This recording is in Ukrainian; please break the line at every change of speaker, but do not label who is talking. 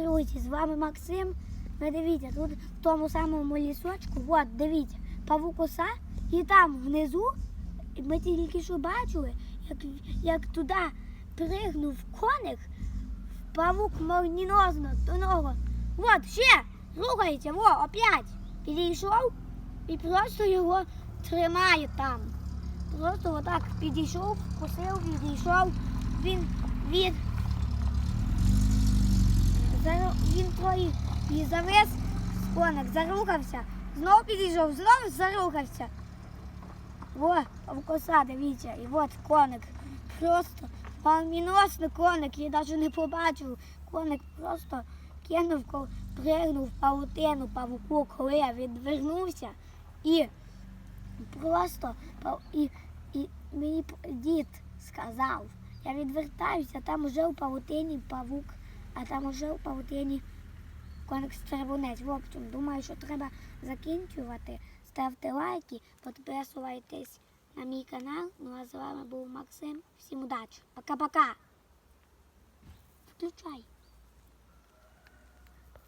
друзі, з вами Максим. Ви дивіться, тут в тому самому лісочку, от дивіться, павук оса, і там внизу ми тільки що бачили, як, як туди пригнув коник, павук молніносно до нього. От, ще, рухається, во, опять. Підійшов і просто його тримає там. Просто отак підійшов, вкусив, відійшов. Він від він трохи і завис, коник зарухався, знов підійшов, знов зарухався. О, коса, дивіться, і от коник. Просто молніносно коник, я навіть не побачив. Коник просто кинув, пригнув павутину павуку, коли я відвернувся і просто і, і мені дід сказав, я відвертаюся, там уже у павутині павук, а там уже у паутині конкурс червонець. В общем, думаю, що треба закінчувати. Ставте лайки, підписуйтесь на мій канал. Ну а з вами був Максим. Всім удачі. Пока-пока. Включай.